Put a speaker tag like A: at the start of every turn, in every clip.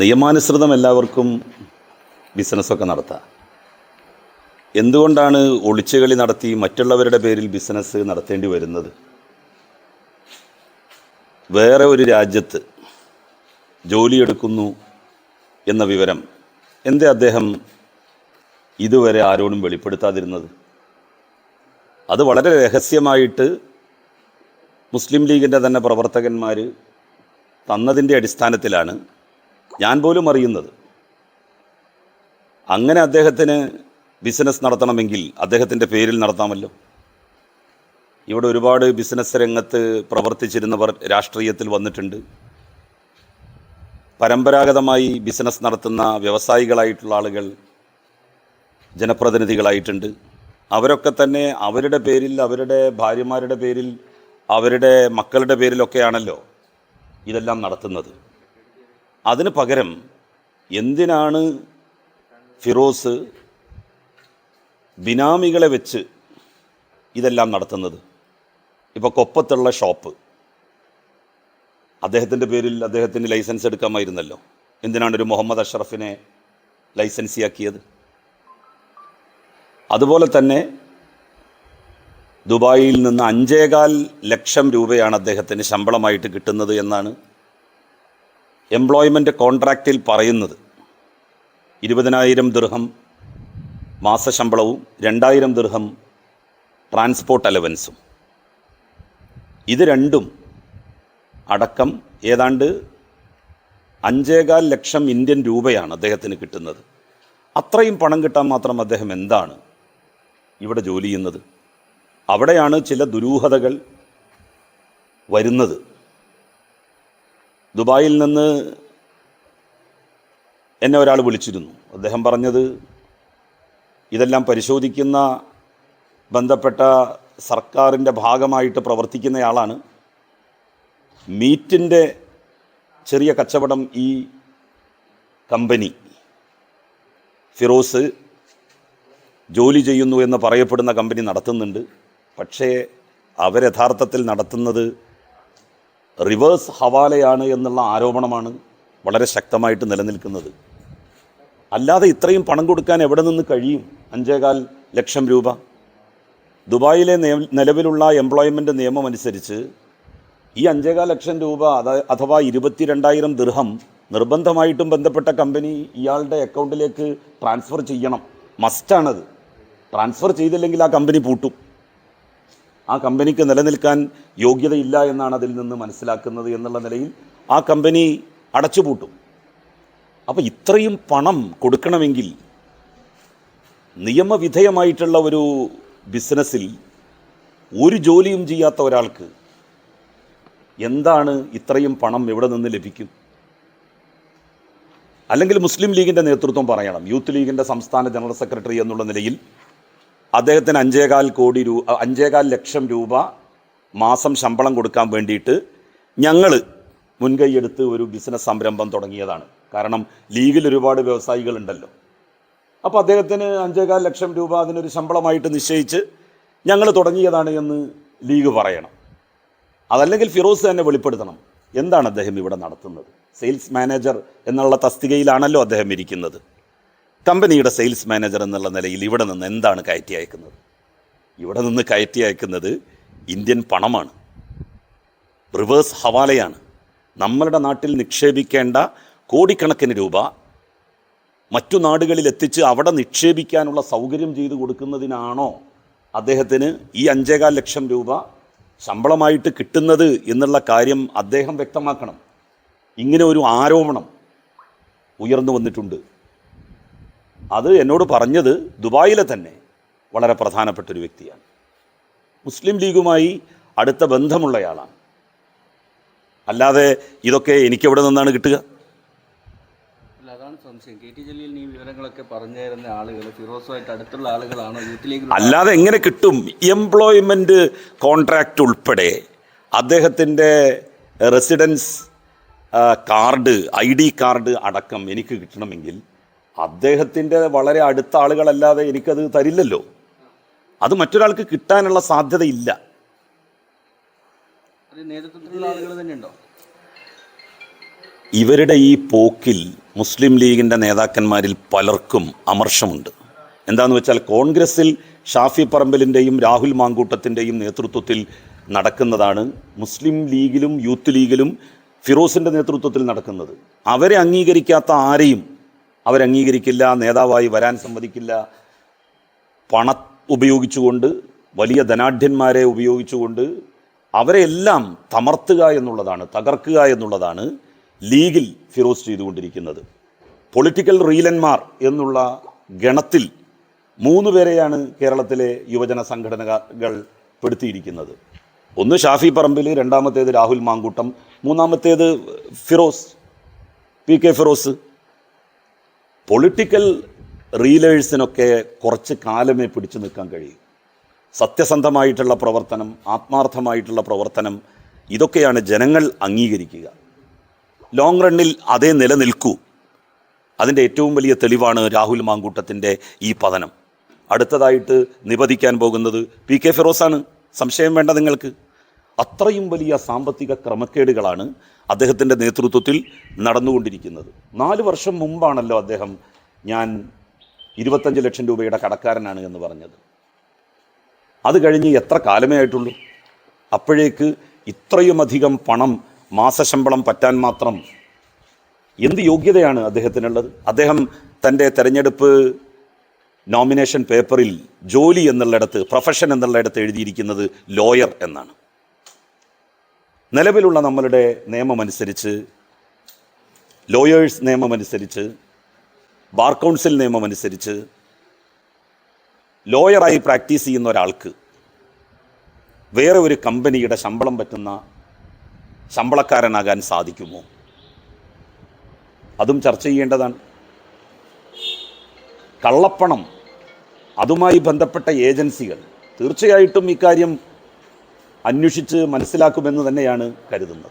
A: നിയമാനുസൃതം എല്ലാവർക്കും ബിസിനസ്സൊക്കെ നടത്താം. എന്തുകൊണ്ടാണ് ഒളിച്ചുകളി നടത്തി മറ്റുള്ളവരുടെ പേരിൽ ബിസിനസ് നടത്തേണ്ടി വരുന്നത്? വേറെ ഒരു രാജ്യത്ത് ജോലിയെടുക്കുന്നു എന്ന വിവരം എന്തേ അദ്ദേഹം ഇതുവരെ ആരോടും വെളിപ്പെടുത്താതിരുന്നത്? അത് വളരെ രഹസ്യമായിട്ട് മുസ്ലിം ലീഗിന്റെ തന്നെ പ്രവർത്തകന്മാർ തന്നതിന്റെ അടിസ്ഥാനത്തിലാണ് ഞാൻ പോലും അറിയുന്നത്. അങ്ങനെ അദ്ദേഹത്തിന് ബിസിനസ് നടത്തണമെങ്കിൽ അദ്ദേഹത്തിന്റെ പേരിൽ നടത്താമല്ലോ. ഇവിടെ ഒരുപാട് ബിസിനസ് രംഗത്ത് പ്രവർത്തിച്ചിരുന്നവർ രാഷ്ട്രീയത്തിൽ വന്നിട്ടുണ്ട്. പരമ്പരാഗതമായി ബിസിനസ് നടത്തുന്ന വ്യവസായികളായിട്ടുള്ള ആളുകൾ ജനപ്രതിനിധികളായിട്ടുണ്ട്. അവരൊക്കെ തന്നെ അവരുടെ പേരിൽ അവരുടെ ഭാര്യമാരുടെ പേരിൽ അവരുടെ മക്കളുടെ പേരിലൊക്കെയാണല്ലോ ഇതെല്ലാം നടത്തുന്നത്. അതിന് പകരം എന്തിനാണ് ഫിറോസ് ബിനാമികളെ വെച്ച് ഇതെല്ലാം നടത്തുന്നത്? ഇപ്പോൾ കൊപ്പത്തുള്ള ഷോപ്പ്. അദ്ദേഹത്തിന്റെ പേരിൽ അദ്ദേഹത്തിന് ലൈസൻസ് എടുക്കാമായിരുന്നല്ലോ. എന്തിനാണ് ഒരു മുഹമ്മദ് അഷറഫിനെ ലൈസൻസിയാക്കിയത്? അതുപോലെ തന്നെ ദുബായിൽ നിന്ന് അഞ്ചേകാൽ ലക്ഷം രൂപയാണ് അദ്ദേഹത്തിന് ശമ്പളമായിട്ട് കിട്ടുന്നത് എന്നാണ് എംപ്ലോയ്മെന്റ് കോൺട്രാക്റ്റിൽ പറയുന്നത് ഇരുപതിനായിരം ദൃഹം മാസശമ്പളവും രണ്ടായിരം ദൃഹം ട്രാൻസ്പോർട്ട് അലവൻസും. ഇത് രണ്ടും അടക്കം ഏതാണ്ട് അഞ്ചേകാൽ ലക്ഷം ഇന്ത്യൻ രൂപയാണ് അദ്ദേഹത്തിന് കിട്ടുന്നത്. അത്രയും പണം കിട്ടാൻ മാത്രം അദ്ദേഹം എന്താണ് ഇവിടെ ജോലി ചെയ്യുന്നത്? അവിടെയാണ് ചില ദുരൂഹതകൾ വരുന്നത്. ദുബായിൽ നിന്ന് എന്നെ ഒരാൾ വിളിച്ചിരുന്നു. അദ്ദേഹം പറഞ്ഞത് ഇതെല്ലാം പരിശോധിക്കുന്ന ബന്ധപ്പെട്ട സർക്കാരിന്റെ ഭാഗമായിട്ട് പ്രവർത്തിക്കുന്നയാളാണ്. മീറ്റിന്റെ ചെറിയ കച്ചവടം ഈ കമ്പനി ഫിറോസ് ജോലി ചെയ്യുന്നു എന്ന് പറയപ്പെടുന്ന കമ്പനി നടത്തുന്നുണ്ട്. പക്ഷേ അവർ യഥാർത്ഥത്തിൽ നടത്തുന്നത് റിവേഴ്സ് ഹവാലയാണ് എന്നുള്ള ആരോപണമാണ് വളരെ ശക്തമായിട്ട് നിലനിൽക്കുന്നത്. അല്ലാതെ ഇത്രയും പണം കൊടുക്കാൻ എവിടെ നിന്ന് കഴിയും? അഞ്ചേകാൽ ലക്ഷം രൂപ. ദുബായിലെ നിലവിലുള്ള എംപ്ലോയ്മെന്റ് നിയമം അനുസരിച്ച് ഈ അഞ്ചേകാൽ ലക്ഷം രൂപ അഥവാ ഇരുപത്തിരണ്ടായിരം ദൃഹം നിർബന്ധമായിട്ടും ബന്ധപ്പെട്ട കമ്പനി ഇയാളുടെ അക്കൗണ്ടിലേക്ക് ട്രാൻസ്ഫർ ചെയ്യണം. മസ്റ്റാണത് ട്രാൻസ്ഫർ ചെയ്തില്ലെങ്കിൽ ആ കമ്പനി പൂട്ടും. ആ കമ്പനിക്ക് നിലനിൽക്കാൻ യോഗ്യതയില്ല എന്നാണ് അതിൽ നിന്ന് മനസ്സിലാക്കുന്നത് എന്നുള്ള നിലയിൽ ആ കമ്പനി അടച്ചുപൂട്ടും. അപ്പോൾ ഇത്രയും പണം കൊടുക്കണമെങ്കിൽ നിയമവിധേയമായിട്ടുള്ള ഒരു ബിസിനസ്സിൽ ഒരു ജോലിയും ചെയ്യാത്ത ഒരാൾക്ക് എന്താണ് ഇത്രയും പണം എവിടെ നിന്ന് ലഭിക്കും? അല്ലെങ്കിൽ മുസ്ലിം ലീഗിന്റെ നേതൃത്വം പറയണം. യൂത്ത് ലീഗിന്റെ സംസ്ഥാന ജനറൽ സെക്രട്ടറി എന്നുള്ള നിലയിൽ അദ്ദേഹത്തിന് അഞ്ചേകാൽ കോടി രൂപ അഞ്ചേകാൽ ലക്ഷം രൂപ മാസം ശമ്പളം കൊടുക്കാൻ വേണ്ടിയിട്ട് ഞങ്ങൾ മുൻകൈയെടുത്ത് ഒരു ബിസിനസ് സംരംഭം തുടങ്ങിയതാണ്. കാരണം ലീഗിൽ ഒരുപാട് വ്യവസായികളുണ്ടല്ലോ. അപ്പോൾ അദ്ദേഹത്തിന് അഞ്ചേകാൽ ലക്ഷം രൂപ അതിനൊരു ശമ്പളമായിട്ട് നിശ്ചയിച്ച് ഞങ്ങൾ തുടങ്ങിയതാണ് എന്ന് ലീഗ് പറയണം. അതല്ലെങ്കിൽ ഫിറോസ് തന്നെ വെളിപ്പെടുത്തണം. എന്താണ് അദ്ദേഹം ഇവിടെ നടത്തുന്നത്? സെയിൽസ് മാനേജർ എന്നുള്ള തസ്തികയിലാണല്ലോ അദ്ദേഹം ഇരിക്കുന്നത്. കമ്പനിയുടെ സെയിൽസ് മാനേജർ എന്നുള്ള നിലയിൽ ഇവിടെ നിന്ന് എന്താണ് കയറ്റി അയക്കുന്നത്? ഇവിടെ നിന്ന് കയറ്റി അയക്കുന്നത് ഇന്ത്യൻ പണമാണ്. റിവേഴ്സ് ഹവാലയാണ്. നമ്മളുടെ നാട്ടിൽ നിക്ഷേപിക്കേണ്ട കോടിക്കണക്കിന് രൂപ മറ്റു നാടുകളിൽ എത്തിച്ച് അവിടെ നിക്ഷേപിക്കാനുള്ള സൗകര്യം ചെയ്തു കൊടുക്കുന്നതിനാണോ അദ്ദേഹത്തിന് ഈ അഞ്ചേകാൽ ലക്ഷം രൂപ ശമ്പളമായിട്ട് കിട്ടുന്നത് എന്നുള്ള കാര്യം അദ്ദേഹം വ്യക്തമാക്കണം. ഇങ്ങനെ ഒരു ആരോപണം ഉയർന്നു വന്നിട്ടുണ്ട്. അത് എന്നോട് പറഞ്ഞത് ദുബായിലെ തന്നെ വളരെ പ്രധാനപ്പെട്ട ഒരു വ്യക്തിയാണ്. മുസ്ലിം ലീഗുമായി അടുത്ത ബന്ധമുള്ളയാളാണ്. അല്ലാതെ ഇതൊക്കെ എനിക്കെവിടെ നിന്നാണ് കിട്ടുക? അല്ലാതെ എങ്ങനെ കിട്ടും? എംപ്ലോയ്മെന്റ് കോൺട്രാക്റ്റ് ഉൾപ്പെടെ അദ്ദേഹത്തിന്റെ residence card I D card അടക്കം എനിക്ക് കിട്ടണമെങ്കിൽ അദ്ദേഹത്തിന്റെ വളരെ അടുത്ത ആളുകളല്ലാതെ എനിക്കത് തരില്ലല്ലോ. അത് മറ്റൊരാൾക്ക് കിട്ടാനുള്ള സാധ്യതയില്ല. ഇവരുടെ ഈ പോക്കിൽ മുസ്ലിം ലീഗിന്റെ നേതാക്കന്മാരിൽ പലർക്കും അമർഷമുണ്ട്. എന്താണെന്ന് വെച്ചാൽ കോൺഗ്രസിൽ ഷാഫി പറമ്പലിന്റെയും രാഹുൽ മാങ്കൂട്ടത്തിന്റെയും നേതൃത്വത്തിൽ നടക്കുന്നതാണ് മുസ്ലിം ലീഗിലും യൂത്ത് ലീഗിലും ഫിറോസിന്റെ നേതൃത്വത്തിൽ നടക്കുന്നത്. അവരെ അംഗീകരിക്കാത്ത ആരെയും അവരംഗീകരിക്കില്ല നേതാവായി വരാൻ സമ്മതിക്കില്ല. പണ ഉപയോഗിച്ചുകൊണ്ട് വലിയ ധനാഢ്യന്മാരെ ഉപയോഗിച്ചുകൊണ്ട് അവരെല്ലാം തമർത്തുക എന്നുള്ളതാണ് തകർക്കുക എന്നുള്ളതാണ് ലീഗിൽ ഫിറോസ് ചെയ്തുകൊണ്ടിരിക്കുന്നത്. പൊളിറ്റിക്കൽ റീലന്മാർ എന്നുള്ള ഗണത്തിൽ മൂന്ന് പേരെയാണ് കേരളത്തിലെ യുവജന സംഘടനകൾ പെടുത്തിയിരിക്കുന്നത്. ഒന്ന് ഷാഫി പറമ്പിൽ രണ്ടാമത്തേത് രാഹുൽ മാങ്കൂട്ടം മൂന്നാമത്തേത് Firos P K Firos. Political റീലേഴ്സിനൊക്കെ കുറച്ച് കാലമേ പിടിച്ചു നിൽക്കാൻ കഴിയും. സത്യസന്ധമായിട്ടുള്ള പ്രവർത്തനം ആത്മാർത്ഥമായിട്ടുള്ള പ്രവർത്തനം ഇതൊക്കെയാണ് ജനങ്ങൾ അംഗീകരിക്കുക. ലോങ് റണ്ണിൽ അതേ നിലനിൽക്കൂ അതിന്റെ ഏറ്റവും വലിയ തെളിവാണ് രാഹുൽ മാങ്കൂട്ടത്തിന്റെ ഈ പതനം. അടുത്തതായിട്ട് നിപതിക്കാൻ പോകുന്നത് പി കെ ഫിറോസാണ്. സംശയം വേണ്ട നിങ്ങൾക്ക്. അത്രയും വലിയ സാമ്പത്തിക ക്രമക്കേടുകളാണ് അദ്ദേഹത്തിന്റെ നേതൃത്വത്തിൽ നടന്നുകൊണ്ടിരിക്കുന്നത്. നാല് വർഷം മുമ്പാണല്ലോ അദ്ദേഹം ഞാൻ ഇരുപത്തഞ്ച് ലക്ഷം രൂപയുടെ കടക്കാരനാണ് എന്ന് പറഞ്ഞത്. അത് കഴിഞ്ഞ് എത്ര കാലമേ ആയിട്ടുള്ളൂ? അപ്പോഴേക്ക് ഇത്രയുമധികം പണം മാസശമ്പളം പറ്റാൻ മാത്രം എന്ത് യോഗ്യതയാണ് അദ്ദേഹത്തിനുള്ളത്? അദ്ദേഹം തന്റെ തെരഞ്ഞെടുപ്പ് നോമിനേഷൻ പേപ്പറിൽ ജോലി എന്നുള്ളിടത്ത് പ്രൊഫഷൻ എന്നുള്ളിടത്ത് എഴുതിയിരിക്കുന്നത് ലോയർ എന്നാണ്. നിലവിലുള്ള നമ്മളുടെ നിയമമനുസരിച്ച് ലോയേഴ്സ് നിയമമനുസരിച്ച് ബാർ കൗൺസിൽ നിയമമനുസരിച്ച് ലോയറായി പ്രാക്ടീസ് ചെയ്യുന്ന ഒരാൾക്ക് വേറെ ഒരു കമ്പനിയുടെ ശമ്പളം പറ്റുന്ന ശമ്പളക്കാരനാകാൻ സാധിക്കുമോ? അതും ചർച്ച ചെയ്യേണ്ടതാണ്. കള്ളപ്പണം അതുമായി ബന്ധപ്പെട്ട ഏജൻസികൾ തീർച്ചയായിട്ടും ഇക്കാര്യം അന്വേഷിച്ച് മനസ്സിലാക്കുമെന്ന് തന്നെയാണ് കരുതുന്നത്.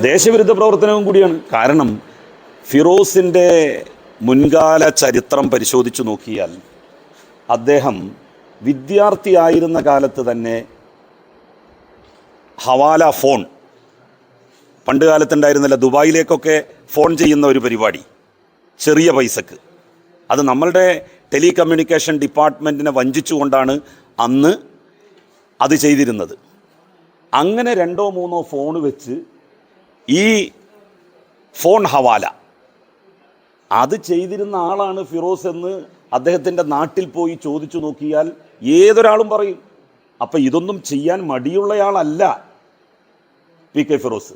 B: ദേശവിരുദ്ധ
A: പ്രവർത്തനവും കൂടിയാണ്. കാരണം ഫിറോസിന്റെ മുൻകാല ചരിത്രം പരിശോധിച്ചു നോക്കിയാൽ അദ്ദേഹം വിദ്യാർത്ഥിയായിരുന്ന കാലത്ത് തന്നെ ഹവാല ഫോൺ പണ്ട് കാലത്തുണ്ടായിരുന്നില്ല. ദുബായിലേക്കൊക്കെ ഫോൺ ചെയ്യുന്ന ഒരു പരിപാടി. ചെറിയ പൈസക്ക്. അത് നമ്മളുടെ ടെലികമ്മ്യൂണിക്കേഷൻ ഡിപ്പാർട്ട്മെന്റിനെ വഞ്ചിച്ചുകൊണ്ടാണ് അന്ന് അത് ചെയ്തിരുന്നത്. അങ്ങനെ രണ്ടോ മൂന്നോ ഫോൺ വെച്ച് ഈ ഫോൺ ഹവാല. അത് ചെയ്തിരുന്ന ആളാണ് ഫിറോസ് എന്ന് അദ്ദേഹത്തിന്റെ നാട്ടിൽ പോയി ചോദിച്ചു നോക്കിയാൽ ഏതൊരാളും പറയും. അപ്പം ഇതൊന്നും ചെയ്യാൻ മടിയുള്ളയാളല്ല പി കെ ഫിറോസ്.